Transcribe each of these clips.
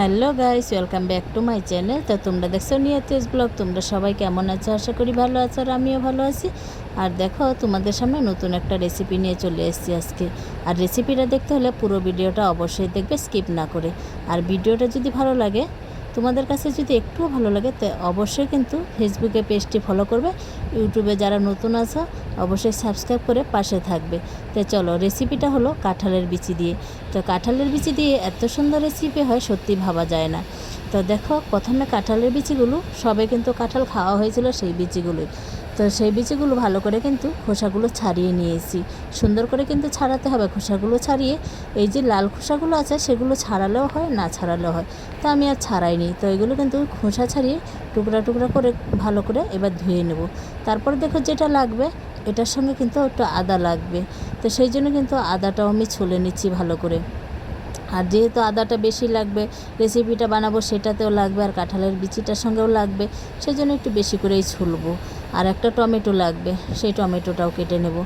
Hello guys, welcome back to my channel. তো তোমরা দেখছ নিয়তেজ ব্লগ, তোমরা সবাই কেমন আছো? আশা করি ভালো আছো আর আমিও ভালো আছি। আর দেখো, তোমাদের সামনে নতুন একটা রেসিপি নিয়ে চলে এসেছি আজকে। আর রেসিপিটা দেখতে হলে পুরো ভিডিওটা অবশ্যই দেখবে স্কিপ না করে। আর ভিডিওটা যদি ভালো লাগে তোমাদের কাছে যদি একটুও ভালো লাগে, তো অবশ্যই কিন্তু ফেসবুকে পেজটি ফলো করবে। ইউটিউবে যারা নতুন আছো, অবশ্যই সাবস্ক্রাইব করে পাশে থাকবে। তো চলো রেসিপিটা হলো কাঁঠালের বিচি দিয়ে। তো কাঁঠালের বিচি দিয়ে এত সুন্দর রেসিপি হয়, সত্যি ভাবা যায় না। তো দেখো, প্রথমে কাঁঠালের বিচিগুলো, সবে কিন্তু কাঁঠাল খাওয়া হয়েছিল, সেই বিচিগুলোই। তো সেই বিচিগুলো ভালো করে কিন্তু খোসাগুলো ছাড়িয়ে নিয়েছি। সুন্দর করে কিন্তু ছাড়াতে হবে। খোসাগুলো ছাড়িয়ে এই যে লাল খোসাগুলো আছে, সেগুলো ছাড়ালেও হয়, না ছাড়ালেও হয়। তো আমি আর ছাড়াইনি। তো এগুলো কিন্তু খোসা ছাড়িয়ে টুকরা টুকরা করে ভালো করে এবার ধুয়ে নেব। তারপর দেখো যেটা লাগবে, এটার সঙ্গে কিন্তু একটু আদা লাগবে। তো সেই জন্য কিন্তু আদাটাও আমি ছুলে নিচ্ছি ভালো করে। আর যেহেতু আদাটা বেশি লাগবে রেসিপিটা বানাবো সেটাতেও লাগবে, আর কাঁঠালের বিচিটার সঙ্গেও লাগবে, সেই জন্য একটু বেশি করেই ছুলবো। আর একটা টমেটো লাগবে, সেই টমেটোটাও কেটে নেব।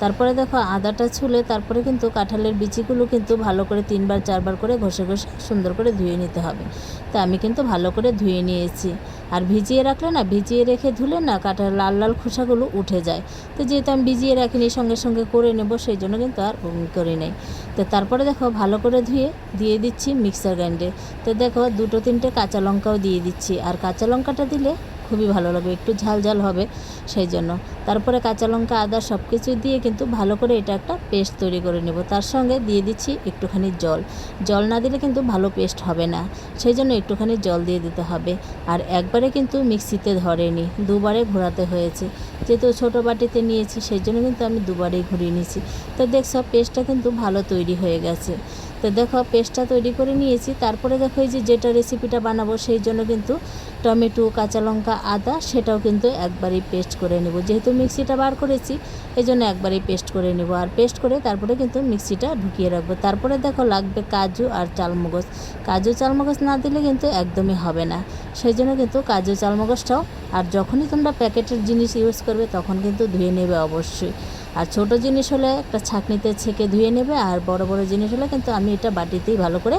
তারপরে দেখো আদাটা ছুলে তারপরে কিন্তু কাঁঠালের বিচিগুলো কিন্তু ভালো করে তিনবার, চারবার করে ঘষে ঘষে সুন্দর করে ধুয়ে নিতে হবে। তা আমি কিন্তু ভালো করে ধুয়ে নিয়েছি। আর ভিজিয়ে রাখলে না, ভিজিয়ে রেখে ধুলে না কাঁঠাল লাল লাল খোসাগুলো উঠে যায়। তো যেহেতু আমি ভিজিয়ে রাখিনি, সঙ্গে সঙ্গে করে নেব, সেই জন্য কিন্তু আর করি নাই। তো তারপরে দেখো ভালো করে ধুয়ে, দিয়ে দিচ্ছি মিক্সার গ্রাইন্ডে তো দেখো দুটো তিনটে কাঁচা লঙ্কাও দিয়ে দিচ্ছি। আর কাঁচা লঙ্কাটা দিলে খুবই ভালো লাগবে, একটু ঝাল ঝাল হবে সেই জন্য। তারপরে কাঁচা লঙ্কা, আদা সব কিছু দিয়ে কিন্তু ভালো করে এটা একটা পেস্ট তৈরি করে নেব। তার সঙ্গে দিয়ে দিচ্ছি একটুখানি জল। জল না দিলে কিন্তু ভালো পেস্ট হবে না, সেই জন্য একটুখানি জল দিয়ে দিতে হবে। আর একবারে কিন্তু মিক্সিতে ধরেনি, দুবারে ঘোরাতে হয়েছে। যেহেতু ছোটো বাটিতে নিয়েছি সেই জন্য কিন্তু আমি দুবারেই ঘুরিয়ে নিয়েছি। তো দেখছ পেস্টটা কিন্তু ভালো তৈরি হয়ে গেছে। তো দেখো পেস্টটা তৈরি করে নিয়েছি। তারপরে দেখো এই যে যেটা রেসিপিটা বানাবো, সেই জন্য কিন্তু টমেটো, কাঁচা লঙ্কা, আদা, সেটাও কিন্তু একবারেই পেস্ট করে নেব। যেহেতু মিক্সিটা বার করেছি, এই জন্য একবারেই পেস্ট করে নেব। আর পেস্ট করে তারপরে কিন্তু মিক্সিটা ঢুকিয়ে রাখব। তারপরে দেখো, লাগবে কাজু আর চালমগজ। কাজু চালমগজ না দিলে কিন্তু একদমই হবে না। সেই জন্য কিন্তু কাজু চালমগজটাও, আর যখনই তোমরা প্যাকেটের জিনিস ইউজ করবে তখন কিন্তু ধুয়ে নেবে অবশ্যই। আর ছোট জিনিস হলে একটা ছাঁকনিতে ছেঁকে ধুয়ে নেবে, আর বড় বড় জিনিস হলে কিন্তু আমি এটা বাটিতেই ভালো করে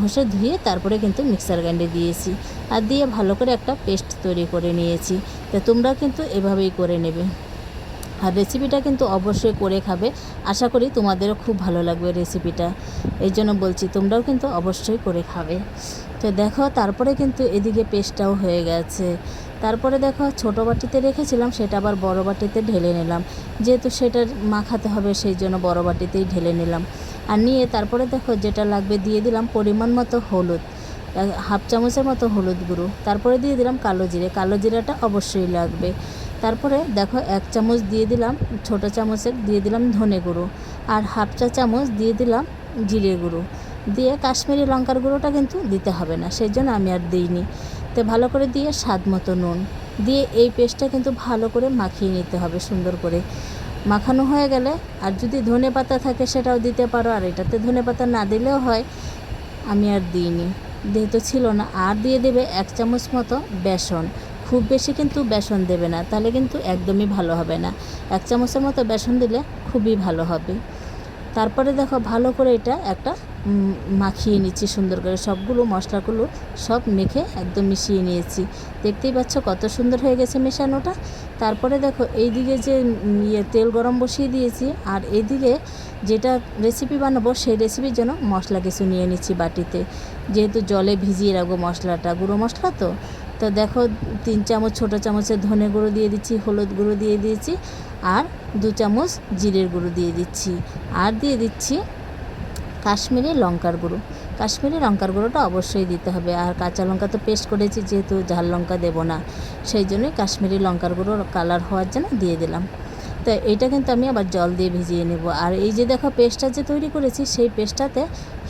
ঘষে ধুয়ে তারপরে কিন্তু মিক্সার গ্রাইন্ডে দিয়েছি। আর দিয়ে ভালো করে একটা পেস্ট তৈরি করে নিয়েছি। তা তোমরা কিন্তু এভাবেই করে নেবে। আর রেসিপিটা কিন্তু অবশ্যই করে খাবে। আশা করি তোমাদেরও খুব ভালো লাগবে রেসিপিটা এই জন্য বলছি, তোমরাও কিন্তু অবশ্যই করে খাবে। তো দেখো, তারপরে কিন্তু এদিকে পেস্টটাও হয়ে গেছে। তারপরে দেখো, ছোটো বাটিতে রেখেছিলাম, সেটা আবার বড় বাটিতে ঢেলে নিলাম। যেহেতু সেটা মাখাতে হবে, সেই জন্য বড় বাটিতেই ঢেলে নিলাম। আর নিয়ে তারপরে দেখো, যেটা লাগবে দিয়ে দিলাম পরিমাণ মতো হলুদ। হাফ চামচের মতো হলুদ গুঁড়ো। তারপরে দিয়ে দিলাম কালো জিরে। কালো জিরাটা অবশ্যই লাগবে। তারপরে দেখো এক চামচ দিয়ে দিলাম ছোট চামচের, দিয়ে দিলাম ধনে গুঁড়ো আর হাফ চা চামচ দিয়ে দিলাম জিরে গুঁড়ো। দিয়ে কাশ্মীরি লঙ্কার গুঁড়োটা কিন্তু দিতে হবে না সেই জন্য আমি আর দিইনি। তো ভালো করে দিয়ে স্বাদ মতো নুন। দিয়ে এই পেস্টটা কিন্তু ভালো করে মাখিয়ে নিতে হবে সুন্দর করে। মাখানো হয়ে গেলে আর যদি ধনে পাতা থাকে সেটাও দিতে পারো, আর এটাতে ধনে পাতা না দিলেও হয়, আমি আর দিইনি। যেহেতু ছিল না, আর দিয়ে দেবে এক চামচ মতো বেসন। খুব বেশি কিন্তু বেসন দেবে না, তাহলে কিন্তু একদমই ভালো হবে না। এক চামচের মতো বেসন দিলে খুবই ভালো হবে। তারপরে দেখো ভালো করে এটা একটা মাখিয়ে নিচ্ছি সুন্দর করে। সবগুলো মশলাগুলো সব মেখে একদম মিশিয়ে নিয়েছি। দেখতেই পাচ্ছ কত সুন্দর হয়ে গেছে মেশানোটা। তারপরে দেখো এই দিকে যে ইয়ে তেল গরম বসিয়ে দিয়েছি, আর এইদিকে যেটা রেসিপি বানাবো সেই রেসিপির জন্য মশলা কিছু নিয়ে নিচ্ছি বাটিতে। যেহেতু জলে ভিজিয়ে রাখব মশলাটা, গুঁড়ো মশলা তো তো দেখো, তিন চামচ ছোটো চামচের ধনে গুঁড়ো দিয়ে দিচ্ছি, হলুদ গুঁড়ো দিয়ে দিয়েছি, আর দু চামচ জিরের গুঁড়ো দিয়ে দিচ্ছি, আর দিয়ে দিচ্ছি কাশ্মীরি লঙ্কার গুঁড়ো। কাশ্মীরি লঙ্কার গুঁড়োটা অবশ্যই দিতে হবে, আর কাঁচা লঙ্কা তো পেস্ট করেছি, যেহেতু ঝাল লঙ্কা দেবো না, সেই জন্যই কাশ্মীরি লঙ্কার গুঁড়ো কালার হওয়ার জন্য দিয়ে দিলাম। তো এইটা কিন্তু আমি আবার জল দিয়ে ভিজিয়ে নেব। আর এই যে দেখো পেস্টটা যে তৈরি করেছি, সেই পেস্টটাতে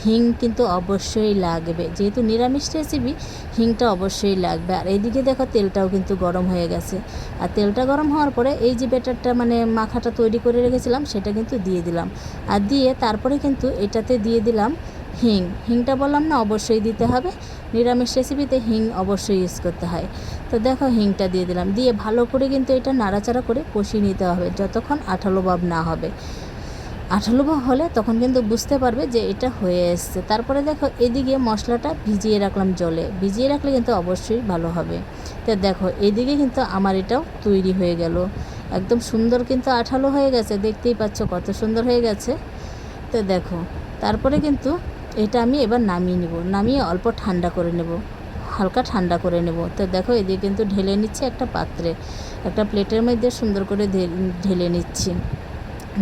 হিং কিন্তু অবশ্যই লাগবে। যেহেতু নিরামিষ রেসিপি হিংটা অবশ্যই লাগবে। আর এইদিকে দেখো তেলটাও কিন্তু গরম হয়ে গেছে। আর তেলটা গরম হওয়ার পরে এই যে বেটারটা মানে মাখাটা তৈরি করে রেখেছিলাম, সেটা কিন্তু দিয়ে দিলাম। আর দিয়ে তারপরে কিন্তু এটাতে দিয়ে দিলাম হিং। হিংটা বললাম না, অবশ্যই দিতে হবে। নিরামিষ রেসিপিতে হিং অবশ্যই ইউজ করতে হয়। তো দেখো হিংটা দিয়ে দিলাম। দিয়ে ভালো করে কিন্তু এটা নাড়াচাড়া করে কষিয়ে নিতে হবে যতক্ষণ আঠালো ভাব না হবে। আঠালো হলে তখন কিন্তু বুঝতে পারবে যে এটা হয়ে এসছে। তারপরে দেখো এদিকে মশলাটা ভিজিয়ে রাখলাম জলে। ভিজিয়ে রাখলে কিন্তু অবশ্যই ভালো হবে। তো দেখো এদিকে কিন্তু আমার এটাও তৈরি হয়ে গেল। একদম সুন্দর কিন্তু আঠালো হয়ে গেছে। দেখতেই পাচ্ছ কত সুন্দর হয়ে গেছে। তো দেখো, তারপরে কিন্তু এটা আমি এবার নামিয়ে নেব। নামিয়ে অল্প ঠান্ডা করে নেব। হালকা ঠান্ডা করে নেব। তো দেখো, এদিকে কিন্তু ঢেলে নিচ্ছে একটা পাত্রে। একটা প্লেটের মধ্যে সুন্দর করে ঢেলে নিচ্ছি।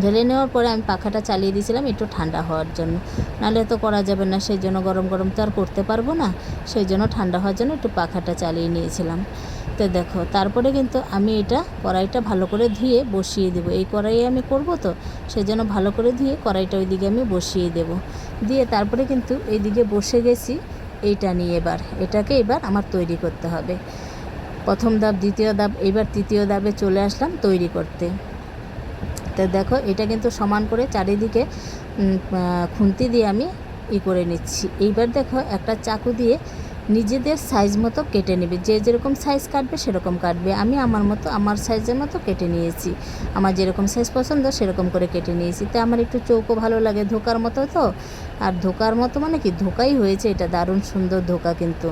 ঢেলে নেওয়ার পরে আমি পাখাটা চালিয়ে দিয়েছিলাম একটু ঠান্ডা হওয়ার জন্য। নাহলে তো করা যাবে না, সেই জন্য গরম গরম তো আর করতে পারব না। সেই জন্য ঠান্ডা হওয়ার জন্য একটু পাখাটা চালিয়ে নিয়েছিলাম। তো দেখো, তারপরে কিন্তু আমি এটা কড়াইটা ভালো করে ধুয়ে বসিয়ে দেবো। এই কড়াইয়ে আমি করব তো সেই জন্য ভালো করে ধুয়ে কড়াইটা ওইদিকে আমি বসিয়ে দেব। দিয়ে তারপরে কিন্তু এইদিকে বসে গেছি, এইটা নিয়ে এবার। এটাকে এবার আমার তৈরি করতে হবে। প্রথম ধাপ, দ্বিতীয় ধাপ, এবার তৃতীয় ধাপে চলে আসলাম তৈরি করতে। তো দেখো, এটা কিন্তু সমান করে চারিদিকে খুন্তি দিয়ে আমি ই করে নিচ্ছি। এইবার দেখো, একটা চাকু দিয়ে নিজেদের সাইজ মতো কেটে নেবে। যে যেরকম সাইজ কাটবে, সেরকম কাটবে। আমি আমার মতো, আমার সাইজের মতো কেটে নিয়েছি। আমার যেরকম সাইজ পছন্দ, সেরকম করে কেটে নিয়েছি। তো আমার একটু চৌকো ভালো লাগে ধোকার মতো তো। আর ধোকার মতো মানে কি? ধোকাই হয়েছে এটা। দারুণ সুন্দর ধোকা কিন্তু।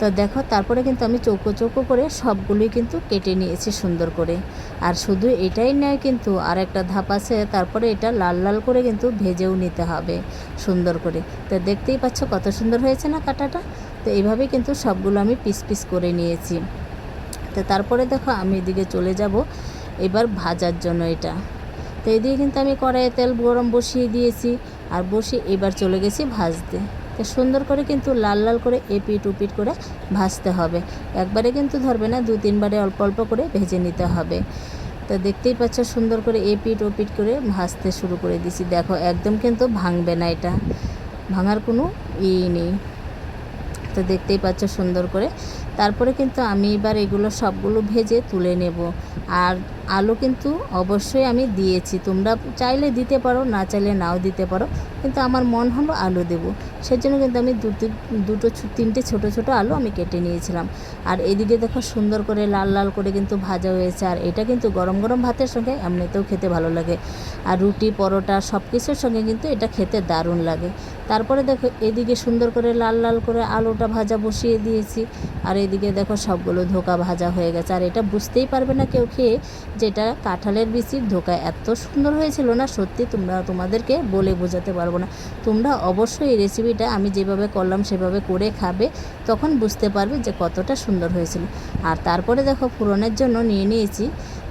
তো দেখো, তারপরে কিন্তু আমি চৌকো চৌকো করে সবগুলোই কিন্তু কেটে নিয়েছি সুন্দর করে। আর শুধু এটাই নয় কিন্তু আর একটা ধাপ আছে, তারপরে এটা লাল লাল করে কিন্তু ভেজেও নিতে হবে সুন্দর করে। তো দেখতেই পাচ্ছ কত সুন্দর হয়েছে না কাটাটা? তো এইভাবে কিন্তু সবগুলো আমি পিস পিস করে নিয়েছি। তো তারপরে দেখো আমি এদিকে চলে যাব। এবার ভাজার জন্য এটা। তো এদিকে কিন্তু আমি কড়াইয়ে তেল গরম বসিয়ে দিয়েছি আর বসিয়ে এবার চলে গেছি ভাজতে। তো সুন্দর করে কিন্তু লাল লাল করে এপিট উপিট করে ভাজতে হবে। একবারে কিন্তু ধরবে না, দু তিনবারে অল্প অল্প করে ভেজে নিতে হবে। তো দেখতেই পাচ্ছ সুন্দর করে এপিট ওপিট করে ভাজতে শুরু করে দিছি দেখো একদম কিন্তু ভাঙবে না এটা। ভাঙার কোনো ই নেই। দেখতেই পাচ্ছ সুন্দর করে। তারপরে কিন্তু আমি এবার এগুলো সবগুলো ভেজে তুলে নেব। আর আলু কিন্তু অবশ্যই আমি দিয়েছি। তোমরা চাইলে দিতে পারো, না চাইলে নাও দিতে পারো। কিন্তু আমার মন হলো আলু দেবো। সেজন্য কিন্তু আমি দুটো দুটো তিনটে ছোট ছোট আলু আমি কেটে নিয়েছিলাম। আর এদিকে দেখো সুন্দর করে লাল লাল করে কিন্তু ভাজা হয়েছে। আর এটা কিন্তু গরম গরম ভাতের সঙ্গে এমনিতেও খেতে ভালো লাগে। আর রুটি, পরোটা সব কিছুর সঙ্গে কিন্তু এটা খেতে দারুণ লাগে। তারপরে দেখো এদিকে সুন্দর করে লাল লাল করে আলুটা ভাজা বসিয়ে দিয়েছি। আর এদিকে দেখো সবগুলো ধোকা ভাজা হয়ে গেছে। আর এটা বুঝতেই পারবে না কেউ খেয়ে যেটা কাঁঠালের বিচির ধোকা। এত সুন্দর হয়েছিল না? সত্যি তোমরা, তোমাদেরকে বলে বোঝাতে পারব না। তোমরা অবশ্যই এই রেসিপিটা আমি যেভাবে করলাম সেভাবে করে খাবে, তখন বুঝতে পারবে যে কতটা সুন্দর হয়েছিল। আর তারপরে দেখো, ফোড়নের জন্য নিয়ে নিয়েছি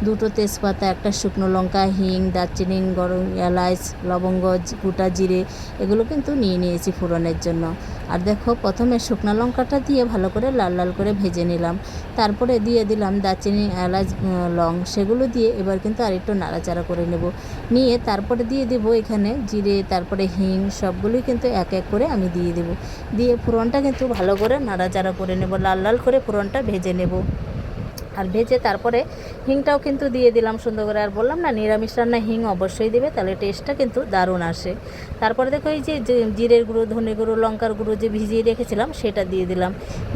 দুটো তেজপাতা, একটা শুকনো লঙ্কা, হিং, দারচিনি, গরম এলাচ, লবঙ্গ গোটা জিরে, এগুলো কিন্তু নিয়ে নিয়েছি ফোড়নের জন্য। আর দেখো, প্রথমে শুকনো লঙ্কাটা দিয়ে ভালো করে লাল লাল করে ভেজে নিলাম। তারপরে দিয়ে দিলাম দারচিনি, এলাচ লং, সেগুলো দিয়ে এবার কিন্তু আরেকটু নাড়াচাড়া করে নেব। নিয়ে তারপরে দিয়ে দেব এখানে জিরে, তারপরে হিং, সবগুলোই কিন্তু এক এক করে আমি দিয়ে দেব। দিয়ে ফোড়নটা কিন্তু ভালো করে নাড়াচাড়া করে নেব, লাল লাল করে ফোড়নটা ভেজে নেব। আর ভেজে তারপরে হিংটাও কিন্তু দিয়ে দিলাম সুন্দর করে। আর বললাম না, নিরামিষ রান্না হিং অবশ্যই দেবে, তাহলে টেস্টটা কিন্তু দারুণ আসে। তারপরে দেখো এই যে জিরের গুঁড়ো, ধনে গুঁড়ো, লঙ্কার গুঁড়ো যে ভিজিয়ে রেখেছিলাম, সেটা দিয়ে দিলাম।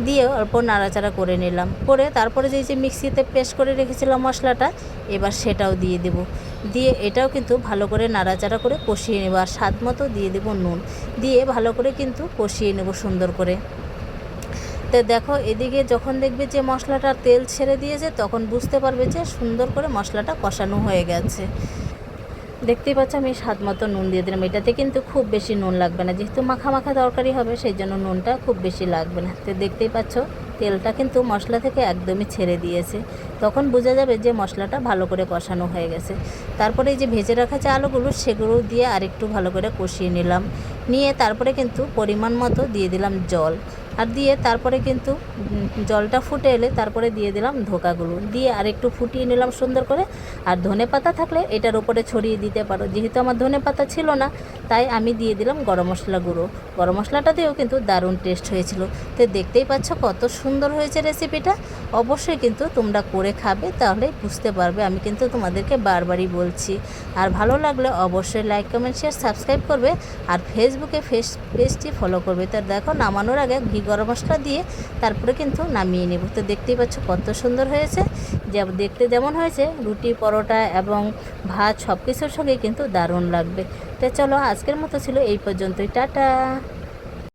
দিয়ে অল্প নাড়াচাড়া করে নিলাম। করে তারপরে যে যে মিক্সিতে পেস্ট করে রেখেছিলাম মশলাটা, এবার সেটাও দিয়ে দেব। দিয়ে এটাও কিন্তু ভালো করে নাড়াচাড়া করে কষিয়ে নেব। আর স্বাদ মতো দিয়ে দেবো নুন। দিয়ে ভালো করে কিন্তু কষিয়ে নেব সুন্দর করে। তো দেখো, এদিকে যখন দেখবে যে মশলাটা তেল ছেড়ে দিয়েছে, তখন বুঝতে পারবে যে সুন্দর করে মশলাটা কষানো হয়ে গেছে। দেখতেই পাচ্ছ আমি স্বাদ মতো নুন দিয়ে দিলাম। এটাতে কিন্তু খুব বেশি নুন লাগবে না। যেহেতু মাখা মাখা তরকারি হবে, সেই জন্য নুনটা খুব বেশি লাগবে না। তো দেখতেই পাচ্ছ, তেলটা কিন্তু মশলা থেকে একদমই ছেড়ে দিয়েছে। তখন বোঝা যাবে যে মশলাটা ভালো করে কষানো হয়ে গেছে। তারপরে এই যে ভেজে রাখা যে আলুগুলো, সেগুলো দিয়ে আরেকটু ভালো করে কষিয়ে নিলাম। নিয়ে তারপরে কিন্তু পরিমাণ মতো দিয়ে দিলাম জল। আর দিয়ে তারপরে কিন্তু জলটা ফুটে এলে তারপরে দিয়ে দিলাম ধোকাগুলো। দিয়ে আর একটু ফুটিয়ে নিলাম সুন্দর করে। আর ধনে পাতা থাকলে এটার উপরে ছড়িয়ে দিতে পারো। যেহেতু আমার ধনে পাতা ছিল না, তাই আমি দিয়ে দিলাম গরম মশলা গুঁড়ো। গরম মশলাটা দিয়েও কিন্তু দারুণ টেস্ট হয়েছিল। তো দেখতেই পাচ্ছ কত সুন্দর হয়েছে রেসিপিটা। অবশ্যই কিন্তু তোমরা করে খাবে, তাহলে বুঝতে পারবে। আমি কিন্তু তোমাদেরকে বারবারই বলছি। আর ভালো লাগলে অবশ্যই লাইক, কমেন্ট, শেয়ার, সাবস্ক্রাইব করবে। আর ফেসবুকে ফেস, পেজটি ফলো করবে। তো দেখো, নামানোর আগে ঘি গরম মশলা দিয়ে তারপরে কিন্তু নামিয়ে নেব। তো দেখতেই পাচ্ছ কত সুন্দর হয়েছে। যে দেখতে যেমন হয়েছে, রুটি, পরোটা এবং ভাত সব কিছুর সঙ্গে কিন্তু দারুণ লাগবে। তো চলো আজকের মতো ছিল এই পর্যন্তই। টাটা!